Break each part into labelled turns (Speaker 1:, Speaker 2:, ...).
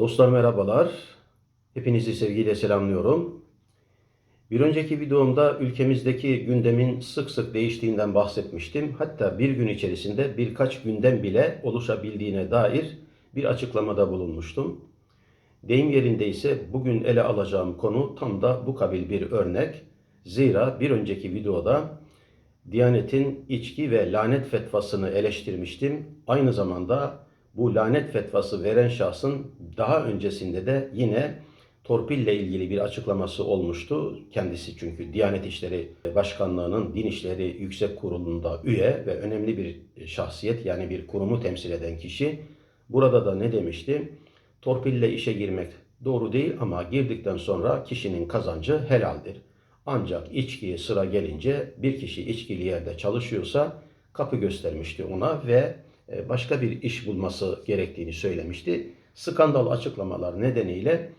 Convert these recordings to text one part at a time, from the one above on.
Speaker 1: Dostlar merhabalar. Hepinizi sevgiyle selamlıyorum. Bir önceki videomda ülkemizdeki gündemin sık sık değiştiğinden bahsetmiştim. Hatta bir gün içerisinde birkaç gündem bile oluşabildiğine dair bir açıklamada bulunmuştum. Deyim yerinde ise bugün ele alacağım konu tam da bu kabil bir örnek. Zira bir önceki videoda Diyanet'in içki ve lanet fetvasını eleştirmiştim. Aynı zamanda bu lanet fetvası veren şahsın daha öncesinde de yine torpille ilgili bir açıklaması olmuştu. Kendisi çünkü Diyanet İşleri Başkanlığı'nın Din İşleri Yüksek Kurulu'nda üye ve önemli bir şahsiyet yani bir kurumu temsil eden kişi. Burada da ne demişti? Torpille işe girmek doğru değil ama girdikten sonra kişinin kazancı helaldir. Ancak içkiye sıra gelince bir kişi içkili yerde çalışıyorsa kapı göstermişti ona ve başka bir iş bulması gerektiğini söylemişti. Skandal açıklamalar nedeniyle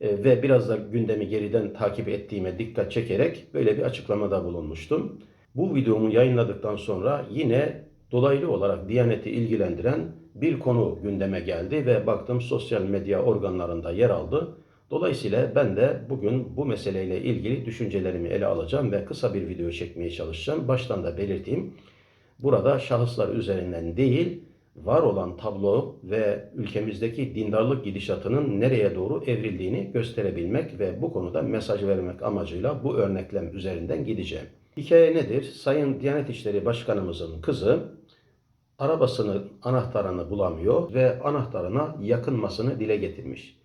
Speaker 1: e, ve biraz da gündemi geriden takip ettiğime dikkat çekerek böyle bir açıklamada bulunmuştum. Bu videomu yayınladıktan sonra yine dolaylı olarak Diyanet'i ilgilendiren bir konu gündeme geldi ve baktım sosyal medya organlarında yer aldı. Dolayısıyla ben de bugün bu meseleyle ilgili düşüncelerimi ele alacağım ve kısa bir video çekmeye çalışacağım. Baştan da belirteyim. Burada şahıslar üzerinden değil, var olan tablo ve ülkemizdeki dindarlık gidişatının nereye doğru evrildiğini gösterebilmek ve bu konuda mesaj vermek amacıyla bu örneklem üzerinden gideceğim. Hikaye nedir? Sayın Diyanet İşleri Başkanımızın kızı arabasının anahtarını bulamıyor ve anahtarına yakınmasını dile getirmiş.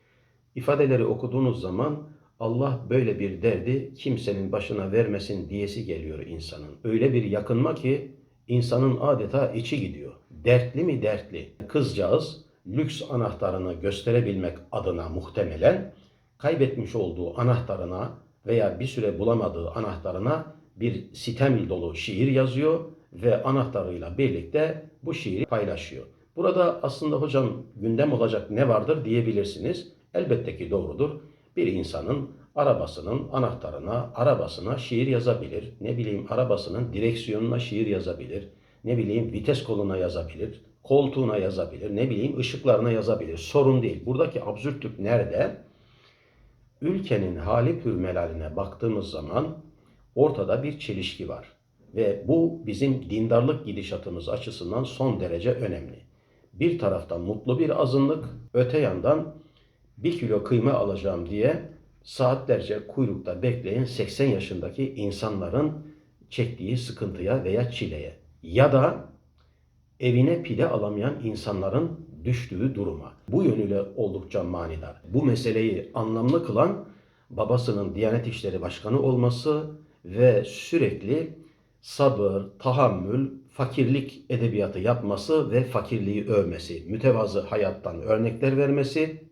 Speaker 1: İfadeleri okuduğunuz zaman Allah böyle bir derdi kimsenin başına vermesin diyesi geliyor insanın. Öyle bir yakınma ki insanın adeta içi gidiyor. Dertli mi dertli? Kızcağız lüks anahtarını gösterebilmek adına muhtemelen kaybetmiş olduğu anahtarına veya bir süre bulamadığı anahtarına bir sitem dolu şiir yazıyor ve anahtarıyla birlikte bu şiiri paylaşıyor. Burada aslında hocam gündem olacak ne vardır diyebilirsiniz. Elbette ki doğrudur. Bir insanın arabasının anahtarına, arabasına şiir yazabilir. Ne bileyim arabasının direksiyonuna şiir yazabilir. Ne bileyim vites koluna yazabilir. Koltuğuna yazabilir. Ne bileyim ışıklarına yazabilir. Sorun değil. Buradaki absürtlük nerede? Ülkenin hali pürmelaline baktığımız zaman ortada bir çelişki var. Ve bu bizim dindarlık gidişatımız açısından son derece önemli. Bir taraftan mutlu bir azınlık, öte yandan bir kilo kıyma alacağım diye saatlerce kuyrukta bekleyen 80 yaşındaki insanların çektiği sıkıntıya veya çileye ya da evine pide alamayan insanların düştüğü duruma. Bu yönüyle oldukça manidar. Bu meseleyi anlamlı kılan babasının Diyanet İşleri Başkanı olması ve sürekli sabır, tahammül, fakirlik edebiyatı yapması ve fakirliği övmesi, mütevazı hayattan örnekler vermesi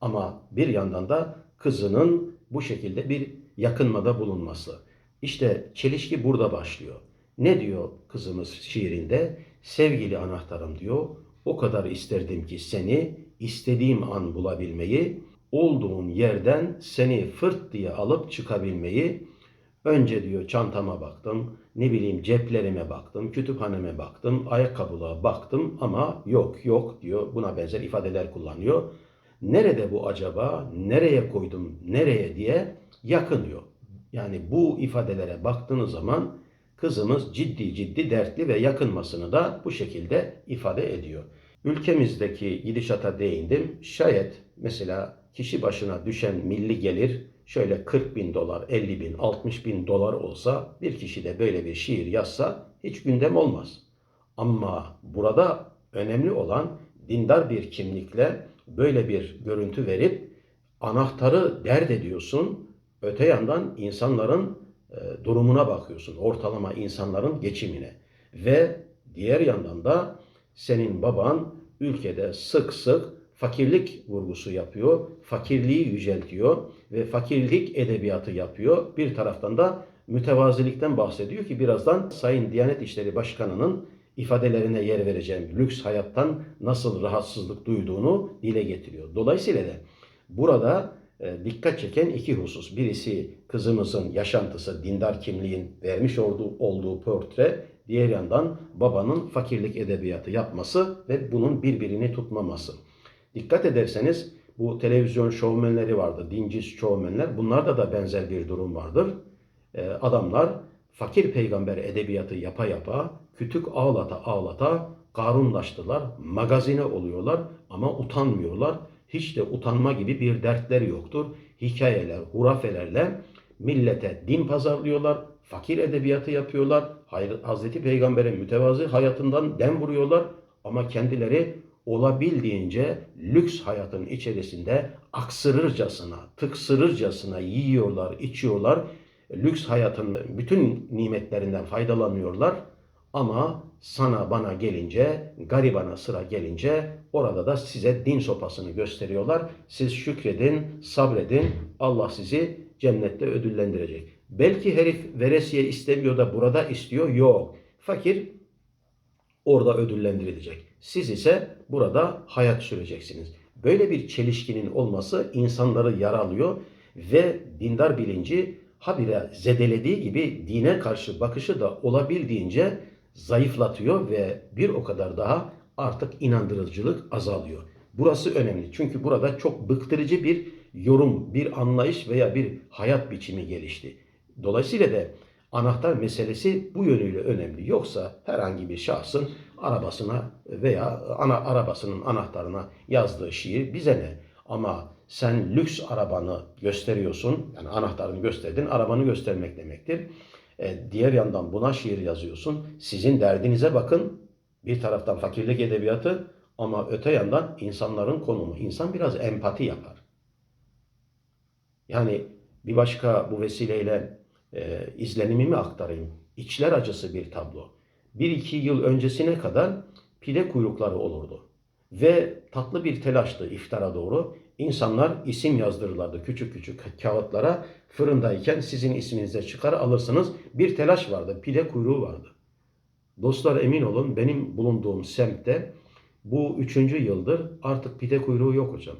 Speaker 1: ama bir yandan da kızının bu şekilde bir yakınmada bulunması. İşte çelişki burada başlıyor. Ne diyor kızımız şiirinde? Sevgili anahtarım diyor. O kadar isterdim ki seni istediğim an bulabilmeyi, olduğun yerden seni fırt diye alıp çıkabilmeyi. Önce diyor çantama baktım, ne bileyim ceplerime baktım, kütüphaneme baktım, ayakkabılığa baktım ama yok yok diyor. Buna benzer ifadeler kullanıyor. Nerede bu acaba? Nereye koydum? Nereye diye yakınıyor. Yani bu ifadelere baktığınız zaman kızımız ciddi ciddi dertli ve yakınmasını da bu şekilde ifade ediyor. Ülkemizdeki gidişata değindim. Şayet mesela kişi başına düşen milli gelir şöyle 40 bin dolar, 50 bin, 60 bin dolar olsa bir kişi de böyle bir şiir yazsa hiç gündem olmaz. Ama burada önemli olan dindar bir kimlikle böyle bir görüntü verip anahtarı dert ediyorsun. Öte yandan insanların e, durumuna bakıyorsun. Ortalama insanların geçimine. Ve diğer yandan da senin baban ülkede sık sık fakirlik vurgusu yapıyor. Fakirliği yüceltiyor ve fakirlik edebiyatı yapıyor. Bir taraftan da mütevazilikten bahsediyor ki birazdan Sayın Diyanet İşleri Başkanı'nın ifadelerine yer vereceğim. Lüks hayattan nasıl rahatsızlık duyduğunu dile getiriyor. Dolayısıyla da burada e, dikkat çeken iki husus. Birisi kızımızın yaşantısı, dindar kimliğin vermiş olduğu, olduğu portre. Diğer yandan babanın fakirlik edebiyatı yapması ve bunun birbirini tutmaması. Dikkat ederseniz bu televizyon şovmenleri vardı, dinci şovmenler. Bunlarda da benzer bir durum vardır. Ee, adamlar fakir peygamber edebiyatı yapa yapa, kütük ağlata ağlata karunlaştılar, magazine oluyorlar ama utanmıyorlar. Hiç de utanma gibi bir dertleri yoktur. Hikayeler, hurafelerle millete din pazarlıyorlar, fakir edebiyatı yapıyorlar, Hazreti Peygamber'in mütevazı hayatından dem vuruyorlar ama kendileri olabildiğince lüks hayatın içerisinde aksırırcasına, tıksırırcasına yiyorlar, içiyorlar. Lüks hayatın bütün nimetlerinden faydalanıyorlar. Ama sana bana gelince, garibana sıra gelince orada da size din sopasını gösteriyorlar. Siz şükredin, sabredin. Allah sizi cennette ödüllendirecek. Belki herif veresiye istemiyor da burada istiyor. Yok. Fakir orada ödüllendirilecek. Siz ise burada hayat süreceksiniz. Böyle bir çelişkinin olması insanları yaralıyor ve dindar bilinci habire zedelediği gibi dine karşı bakışı da olabildiğince zayıflatıyor ve bir o kadar daha artık inandırıcılık azalıyor. Burası önemli. Çünkü burada çok bıktırıcı bir yorum, bir anlayış veya bir hayat biçimi gelişti. Dolayısıyla da anahtar meselesi bu yönüyle önemli. Yoksa herhangi bir şahsın arabasına veya ana arabasının anahtarına yazdığı şiir bize ne? Ama sen lüks arabanı gösteriyorsun, yani anahtarını gösterdin, arabanı göstermek demektir. E, diğer yandan buna şiir yazıyorsun. Sizin derdinize bakın. Bir taraftan fakirlik edebiyatı ama öte yandan insanların konumu. İnsan biraz empati yapar. Yani bir başka bu vesileyle e, izlenimimi aktarayım. İçler acısı bir tablo. Bir iki yıl öncesine kadar pide kuyrukları olurdu. Ve tatlı bir telaştı iftara doğru. İnsanlar isim yazdırırlardı küçük küçük kağıtlara. Fırındayken sizin isminize çıkar alırsınız. Bir telaş vardı, pide kuyruğu vardı. Dostlar emin olun benim bulunduğum semtte bu üçüncü yıldır artık pide kuyruğu yok hocam.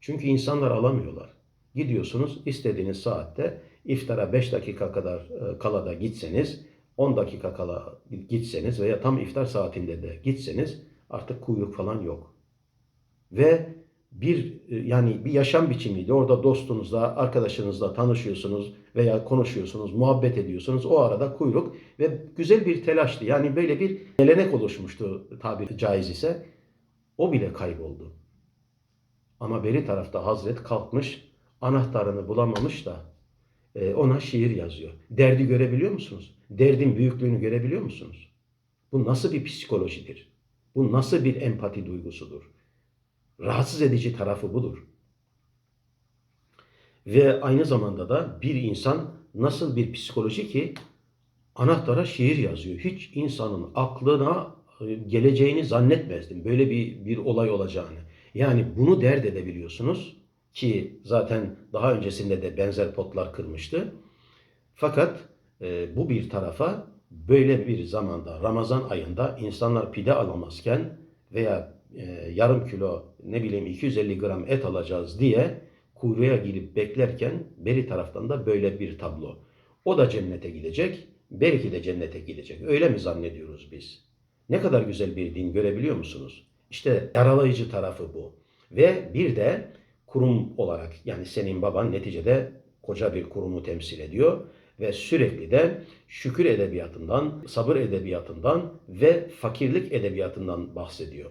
Speaker 1: Çünkü insanlar alamıyorlar. Gidiyorsunuz istediğiniz saatte iftara 5 dakika kadar e, kala da gitseniz, 10 dakika kala gitseniz veya tam iftar saatinde de gitseniz artık kuyruk falan yok. Ve bir e, yani bir yaşam biçimiydi. Orada dostunuzla, arkadaşınızla tanışıyorsunuz veya konuşuyorsunuz, muhabbet ediyorsunuz. O arada kuyruk ve güzel bir telaştı. Yani böyle bir gelenek oluşmuştu tabiri caiz ise. O bile kayboldu. Ama beri tarafta Hazret kalkmış, anahtarını bulamamış da e, ona şiir yazıyor. Derdi görebiliyor musunuz? Derdin büyüklüğünü görebiliyor musunuz? Bu nasıl bir psikolojidir? Bu nasıl bir empati duygusudur? Rahatsız edici tarafı budur. Ve aynı zamanda da bir insan nasıl bir psikoloji ki anahtara şiir yazıyor. Hiç insanın aklına e, geleceğini zannetmezdim. Böyle bir, bir olay olacağını. Yani bunu dert edebiliyorsunuz ki zaten daha öncesinde de benzer potlar kırmıştı. Fakat e, bu bir tarafa böyle bir zamanda Ramazan ayında insanlar pide alamazken veya e, yarım kilo ne bileyim 250 gram et alacağız diye kuyruğa girip beklerken beri taraftan da böyle bir tablo. O da cennete gidecek, belki de cennete gidecek. Öyle mi zannediyoruz biz? Ne kadar güzel bir din görebiliyor musunuz? İşte yaralayıcı tarafı bu. Ve bir de kurum olarak yani senin baban neticede koca bir kurumu temsil ediyor ve sürekli de şükür edebiyatından, sabır edebiyatından ve fakirlik edebiyatından bahsediyor.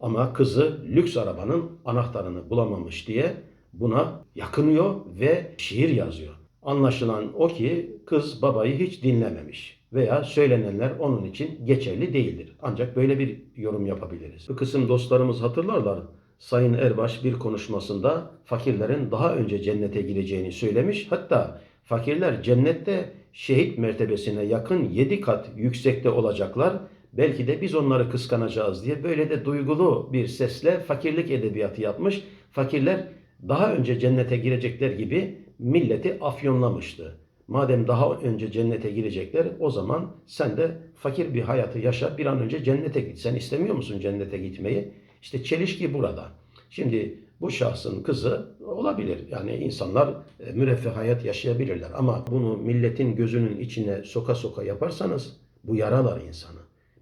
Speaker 1: Ama kızı lüks arabanın anahtarını bulamamış diye buna yakınıyor ve şiir yazıyor. Anlaşılan o ki kız babayı hiç dinlememiş veya söylenenler onun için geçerli değildir. Ancak böyle bir yorum yapabiliriz. Bu kısım dostlarımız hatırlarlar. Sayın Erbaş bir konuşmasında fakirlerin daha önce cennete gireceğini söylemiş. Hatta fakirler cennette şehit mertebesine yakın yedi kat yüksekte olacaklar. Belki de biz onları kıskanacağız diye böyle de duygulu bir sesle fakirlik edebiyatı yapmış. Fakirler daha önce cennete girecekler gibi milleti afyonlamıştı. Madem daha önce cennete girecekler o zaman sen de fakir bir hayatı yaşa bir an önce cennete git. Sen istemiyor musun cennete gitmeyi? İşte çelişki burada. Şimdi bu şahsın kızı olabilir. Yani insanlar e, müreffeh hayat yaşayabilirler. Ama bunu milletin gözünün içine soka soka yaparsanız bu yaralar insanı.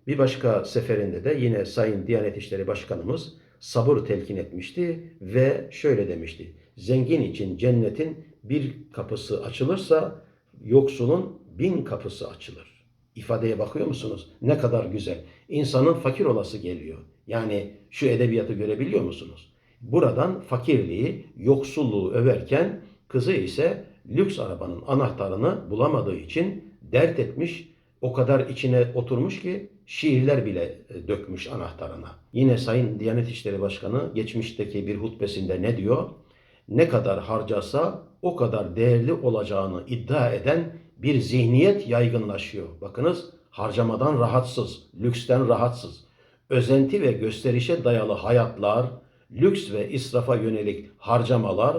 Speaker 1: Bir başka seferinde de yine Sayın Diyanet İşleri Başkanımız sabır telkin etmişti ve şöyle demişti. Zengin için cennetin bir kapısı açılırsa yoksulun bin kapısı açılır. İfadeye bakıyor musunuz? Ne kadar güzel. İnsanın fakir olası geliyor. Yani şu edebiyatı görebiliyor musunuz? Buradan fakirliği, yoksulluğu överken kızı ise lüks arabanın anahtarını bulamadığı için dert etmiş, o kadar içine oturmuş ki şiirler bile e, dökmüş anahtarına. Yine Sayın Diyanet İşleri Başkanı geçmişteki bir hutbesinde ne diyor? Ne kadar harcasa o kadar değerli olacağını iddia eden bir zihniyet yaygınlaşıyor. Bakınız harcamadan rahatsız, lüksten rahatsız. Özenti ve gösterişe dayalı hayatlar, lüks ve israfa yönelik harcamalar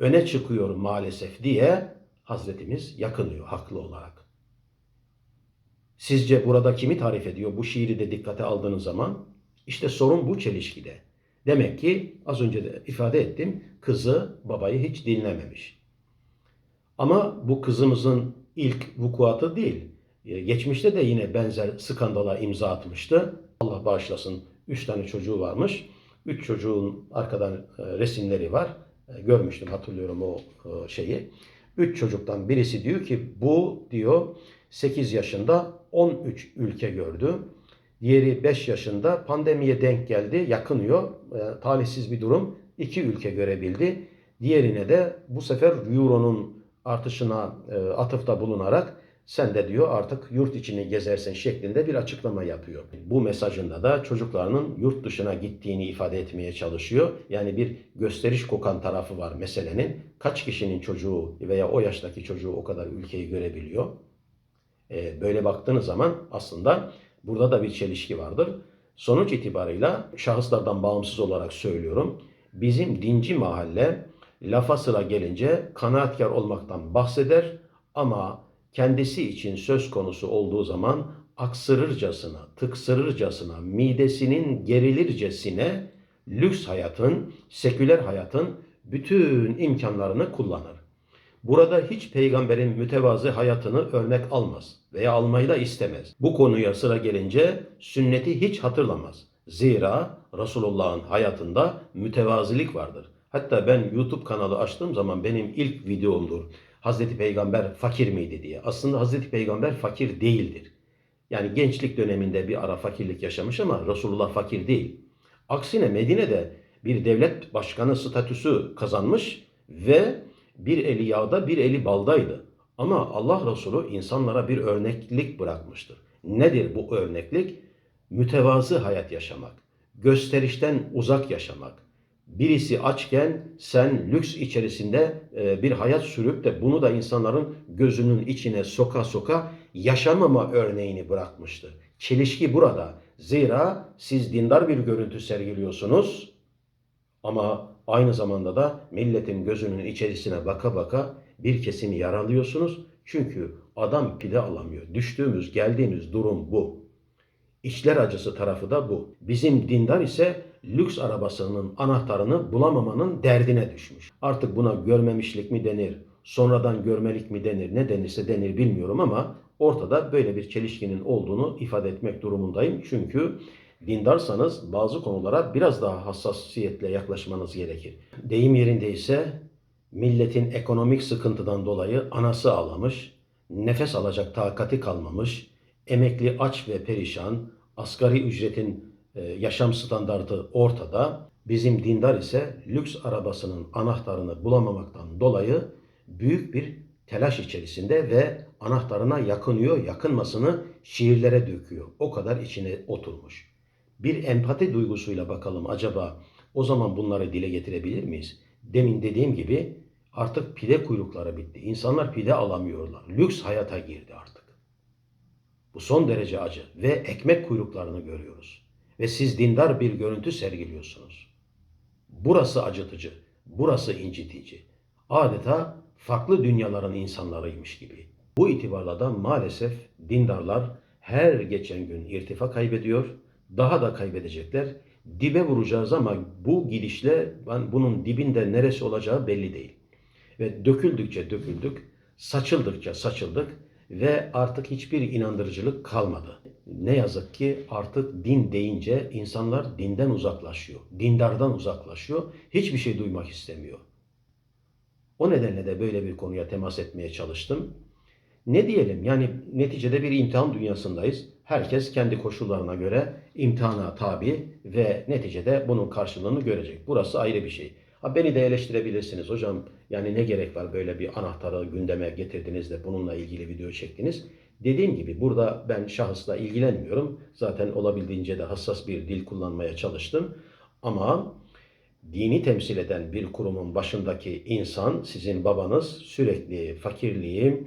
Speaker 1: öne çıkıyor maalesef diye Hazretimiz yakınıyor haklı olarak. Sizce burada kimi tarif ediyor bu şiiri de dikkate aldığınız zaman? İşte sorun bu çelişkide. Demek ki az önce de ifade ettim kızı babayı hiç dinlememiş. Ama bu kızımızın ilk vukuatı değil. Ee, Geçmişte de yine benzer skandala imza atmıştı. Allah bağışlasın. Üç tane çocuğu varmış. Üç çocuğun arkadan e, resimleri var. E, Görmüştüm hatırlıyorum o e, şeyi. Üç çocuktan birisi diyor ki bu diyor 8 yaşında 13 ülke gördü. Diğeri 5 yaşında pandemiye denk geldi, yakınıyor. E, talihsiz bir durum. iki ülke görebildi. Diğerine de bu sefer euronun artışına e, atıfta bulunarak sen de diyor artık yurt içini gezersin şeklinde bir açıklama yapıyor. Bu mesajında da çocuklarının yurt dışına gittiğini ifade etmeye çalışıyor. Yani bir gösteriş kokan tarafı var meselenin. Kaç kişinin çocuğu veya o yaştaki çocuğu o kadar ülkeyi görebiliyor? E, böyle baktığınız zaman aslında burada da bir çelişki vardır. Sonuç itibarıyla şahıslardan bağımsız olarak söylüyorum. Bizim dinci mahalle lafa sıra gelince kanaatkar olmaktan bahseder ama kendisi için söz konusu olduğu zaman aksırırcasına, tıksırırcasına, midesinin gerilircesine lüks hayatın, seküler hayatın bütün imkanlarını kullanır. Burada hiç peygamberin mütevazı hayatını örnek almaz veya almayı da istemez. Bu konuya sıra gelince sünneti hiç hatırlamaz. Zira Resulullah'ın hayatında mütevazilik vardır. Hatta ben YouTube kanalı açtığım zaman benim ilk videomdur. Hazreti Peygamber fakir miydi diye. Aslında Hazreti Peygamber fakir değildir. Yani gençlik döneminde bir ara fakirlik yaşamış ama Resulullah fakir değil. Aksine Medine'de bir devlet başkanı statüsü kazanmış ve bir eli yağda bir eli baldaydı. Ama Allah Resulü insanlara bir örneklik bırakmıştır. Nedir bu örneklik? Mütevazı hayat yaşamak, gösterişten uzak yaşamak. Birisi açken sen lüks içerisinde e, bir hayat sürüp de bunu da insanların gözünün içine soka soka yaşamama örneğini bırakmıştır. Çelişki burada. Zira siz dindar bir görüntü sergiliyorsunuz ama aynı zamanda da milletin gözünün içerisine baka baka bir kesimi yaralıyorsunuz. Çünkü adam pide alamıyor. Düştüğümüz, geldiğimiz durum bu. İçler acısı tarafı da bu. Bizim dindar ise lüks arabasının anahtarını bulamamanın derdine düşmüş. Artık buna görmemişlik mi denir, sonradan görmelik mi denir, ne denirse denir bilmiyorum ama ortada böyle bir çelişkinin olduğunu ifade etmek durumundayım. Çünkü dindarsanız bazı konulara biraz daha hassasiyetle yaklaşmanız gerekir. Deyim yerindeyse milletin ekonomik sıkıntıdan dolayı anası ağlamış, nefes alacak takati kalmamış, emekli aç ve perişan, asgari ücretin e, yaşam standartı ortada. Bizim dindar ise lüks arabasının anahtarını bulamamaktan dolayı büyük bir telaş içerisinde ve anahtarına yakınıyor, yakınmasını şiirlere döküyor. O kadar içine oturmuş. Bir empati duygusuyla bakalım acaba o zaman bunları dile getirebilir miyiz? Demin dediğim gibi artık pide kuyrukları bitti. İnsanlar pide alamıyorlar. Lüks hayata girdi artık. Bu son derece acı ve ekmek kuyruklarını görüyoruz. Ve siz dindar bir görüntü sergiliyorsunuz. Burası acıtıcı, burası incitici. Adeta farklı dünyaların insanlarıymış gibi. Bu itibarla da maalesef dindarlar her geçen gün irtifa kaybediyor, daha da kaybedecekler. Dibe vuracağız ama bu gidişle ben bunun dibinde neresi olacağı belli değil. Ve döküldükçe döküldük, saçıldıkça saçıldık ve artık hiçbir inandırıcılık kalmadı. Ne yazık ki artık din deyince insanlar dinden uzaklaşıyor, dindardan uzaklaşıyor, hiçbir şey duymak istemiyor. O nedenle de böyle bir konuya temas etmeye çalıştım. Ne diyelim yani neticede bir imtihan dünyasındayız. Herkes kendi koşullarına göre imtihana tabi ve neticede bunun karşılığını görecek. Burası ayrı bir şey. Ha beni de eleştirebilirsiniz hocam. Yani ne gerek var böyle bir anahtarı gündeme getirdiniz de bununla ilgili video çektiniz. Dediğim gibi burada ben şahısla ilgilenmiyorum. Zaten olabildiğince de hassas bir dil kullanmaya çalıştım. Ama dini temsil eden bir kurumun başındaki insan, sizin babanız sürekli fakirliği,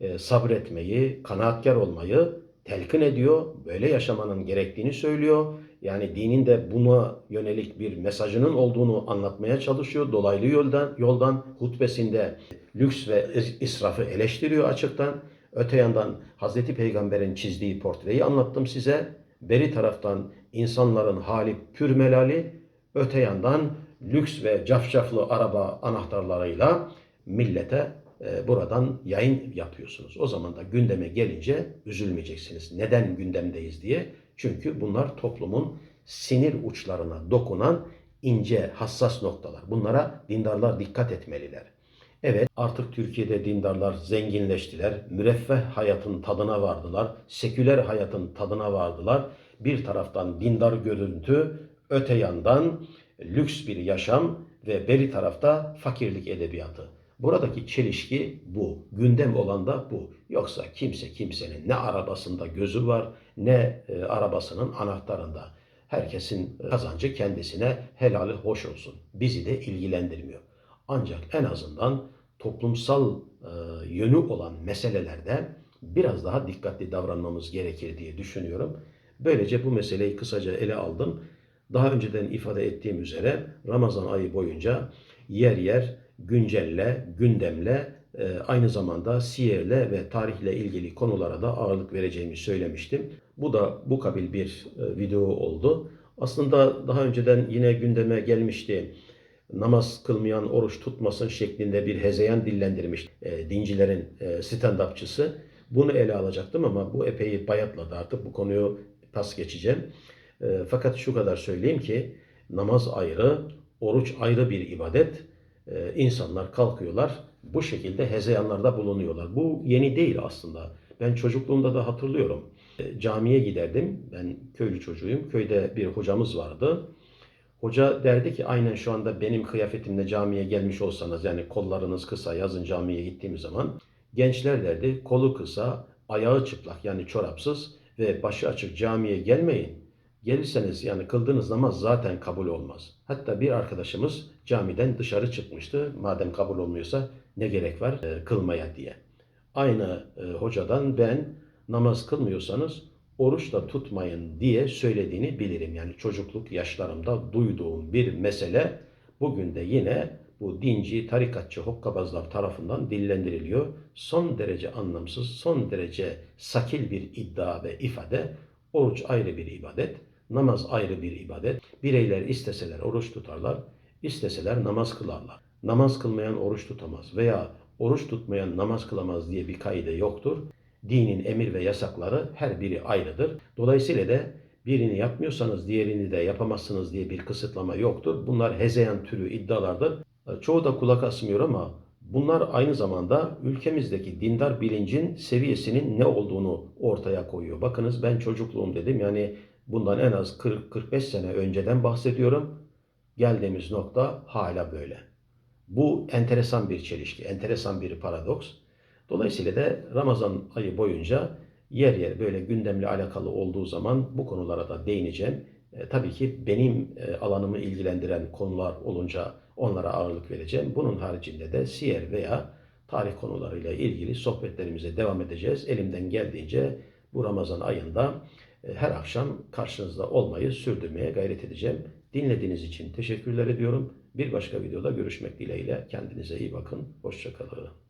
Speaker 1: e, sabretmeyi, kanaatkar olmayı telkin ediyor. Böyle yaşamanın gerektiğini söylüyor. Yani dinin de buna yönelik bir mesajının olduğunu anlatmaya çalışıyor. Dolaylı yoldan, yoldan hutbesinde lüks ve israfı eleştiriyor açıktan. Öte yandan Hazreti Peygamber'in çizdiği portreyi anlattım size. Beri taraftan insanların hali pürmelali, öte yandan lüks ve cafcaflı araba anahtarlarıyla millete e, buradan yayın yapıyorsunuz. O zaman da gündeme gelince üzülmeyeceksiniz. Neden gündemdeyiz diye. Çünkü bunlar toplumun sinir uçlarına dokunan ince, hassas noktalar. Bunlara dindarlar dikkat etmeliler. Evet artık Türkiye'de dindarlar zenginleştiler. Müreffeh hayatın tadına vardılar. Seküler hayatın tadına vardılar. Bir taraftan dindar görüntü, öte yandan lüks bir yaşam ve beri tarafta fakirlik edebiyatı. Buradaki çelişki bu. Gündem olan da bu. Yoksa kimse kimsenin ne arabasında gözü var ne e, arabasının anahtarında. Herkesin kazancı kendisine helali hoş olsun. Bizi de ilgilendirmiyor. Ancak en azından toplumsal e, yönü olan meselelerde biraz daha dikkatli davranmamız gerekir diye düşünüyorum. Böylece bu meseleyi kısaca ele aldım. Daha önceden ifade ettiğim üzere Ramazan ayı boyunca yer yer güncelle, gündemle, e, aynı zamanda siyerle ve tarihle ilgili konulara da ağırlık vereceğimi söylemiştim. Bu da bu kabil bir e, video oldu. Aslında daha önceden yine gündeme gelmişti. Namaz kılmayan oruç tutmasın şeklinde bir hezeyan dillendirmiş e, dincilerin stand-upçısı. Bunu ele alacaktım ama bu epey bayatladı artık bu konuyu pas geçeceğim. Fakat şu kadar söyleyeyim ki namaz ayrı, oruç ayrı bir ibadet e, insanlar kalkıyorlar bu şekilde hezeyanlarda bulunuyorlar. Bu yeni değil aslında. Ben çocukluğumda da hatırlıyorum. E, camiye giderdim. Ben köylü çocuğuyum. Köyde bir hocamız vardı. Hoca derdi ki aynen şu anda benim kıyafetimle camiye gelmiş olsanız yani kollarınız kısa yazın camiye gittiğimiz zaman gençler derdi kolu kısa, ayağı çıplak yani çorapsız ve başı açık camiye gelmeyin. Gelirseniz yani kıldığınız namaz zaten kabul olmaz. Hatta bir arkadaşımız camiden dışarı çıkmıştı. Madem kabul olmuyorsa ne gerek var e, kılmaya diye. Aynı e, hocadan ben namaz kılmıyorsanız oruç da tutmayın diye söylediğini bilirim. Yani çocukluk yaşlarımda duyduğum bir mesele bugün de yine bu dinci, tarikatçı hokkabazlar tarafından dillendiriliyor. Son derece anlamsız, son derece sakil bir iddia ve ifade. Oruç ayrı bir ibadet. Namaz ayrı bir ibadet. Bireyler isteseler oruç tutarlar, isteseler namaz kılarlar. Namaz kılmayan oruç tutamaz veya oruç tutmayan namaz kılamaz diye bir kaide yoktur. Dinin emir ve yasakları her biri ayrıdır. Dolayısıyla da birini yapmıyorsanız diğerini de yapamazsınız diye bir kısıtlama yoktur. Bunlar hezeyan türü iddialardır. Çoğu da kulak asmıyor ama bunlar aynı zamanda ülkemizdeki dindar bilincin seviyesinin ne olduğunu ortaya koyuyor. Bakınız ben çocukluğum dedim yani Bundan en az 40-45 sene önceden bahsediyorum. Geldiğimiz nokta hala böyle. Bu enteresan bir çelişki, enteresan bir paradoks. Dolayısıyla da Ramazan ayı boyunca yer yer böyle gündemle alakalı olduğu zaman bu konulara da değineceğim. E, tabii ki benim e, alanımı ilgilendiren konular olunca onlara ağırlık vereceğim. Bunun haricinde de siyer veya tarih konularıyla ilgili sohbetlerimize devam edeceğiz. Elimden geldiğince bu Ramazan ayında e, her akşam karşınızda olmayı sürdürmeye gayret edeceğim. Dinlediğiniz için teşekkürler ediyorum. Bir başka videoda görüşmek dileğiyle. Kendinize iyi bakın. Hoşçakalın.